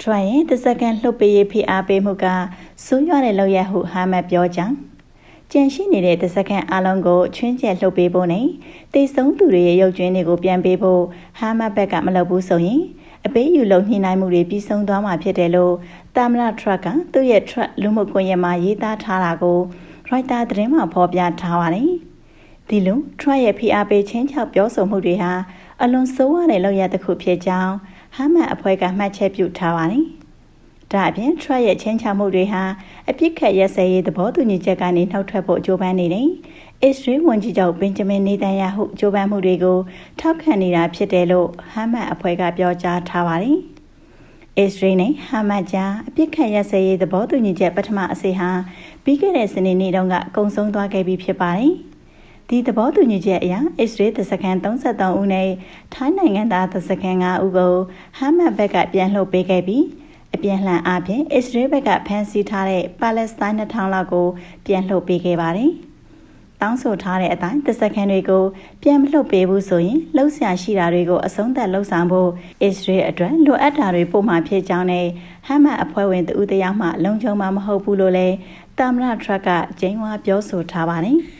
ထရရင်တစ်စက္ကန့်လှုပ်ပေးရေးဖိအားပေးမှုကဆိုးရွားတဲ့လောက်ရဟုဟာမတ်ပြောကြောင်းကြန့်ရှိနေတဲ့တစ်စက္ကန့်အလုံးကိုချွင်းကျက်လှုပ်ပေးဖို့နဲ့တိတ်ဆုံးသူတွေရဲ့ရုပ်ကျွင်းတွေကိုပြန်ပေးဖို့ဟာမတ်ဘက်ကမလုပ်ဘူးဆိုရင်အပေးယူလုံညှိနှိုင်းမှုတွေပြီးဆုံးသွားမှာဖြစ်တယ်လို့တာမရထရက်ကသူ့ရဲ့ truck လူမှုကွန်ရက်မှာရေးသားထားတာကိုရိုက်တာသတင်းမှာဖော်ပြထားပါတယ်။ဒီလို truck ရဲ့ PR ပေးချင်းချောက်ပြောဆိုမှုတွေဟာအလွန်ဆိုးရတဲ့လောက်ရတစ်ခုဖြစ်ကြောင်း ဟာမတ်အဖွဲ့ကမှတ်ချက်ပြုထားပါတယ်။ဒါအပြင် truck ရဲ့ချင်းချောက်မှုတွေဟာအပြစ်ခတ်ရက်စဲရေးသဘောတူညီချက်ကနေနှောက်ထွက်ဖို့ကြိုးပမ်းနေတယ်။အစ္စရေးဝန်ကြီးချုပ်ဘင်ဂျမင်နေတန်ယာဟုကြိုးပမ်းမှုတွေကိုထောက်ခံနေတာဖြစ်တယ်လို့ဟာမတ်အဖွဲ့ကပြောကြားထားပါတယ်။အစ္စရေးနဲ့ဟာမတ်ကြားအပြစ်ခတ်ရက်စဲရေးသဘောတူညီချက်ပထမအစီဟာပြီးခဲ့တဲ့စနေနေ့တုန်းကအကုံဆုံးသွားခဲ့ပြီဖြစ်ပါတယ်။ ဒီသဘောတူညီချက်အရအစ္စရေးသစခန်33ဦးနဲ့ထိုင်းနိုင်ငံသားသစခန်5ဦးကိုဟာမတ်ဘက်ကပြန်လှုပ်ပေးခဲ့ပြီးအပြန်လှန်အားဖြင့်အစ္စရေးဘက်ကဖမ်းဆီးထားတဲ့ပါလက်စတိုင်း2000လောက်ကိုပြန်လှုပ်ပေးခဲ့ပါတယ်။တောင်းဆိုထားတဲ့အတိုင်းသစခန်တွေကိုပြန်မလှုပ်ပေးဘူးဆိုရင်လှုပ်ရှားရှိတာတွေကိုအဆုံးသတ်လှုပ်ဆောင်ဖို့အစ္စရေးအတွက်လိုအပ်တာတွေပို့မှဖြစ်ကြောင်းနဲ့ဟမ်မတ်အဖွဲ့ဝင်တဦးတယောက်မှလုံခြုံမှာမဟုတ်ဘူးလို့လည်းတာမရထရက်ကဂျိန်းဝါပြောဆိုထားပါတယ်။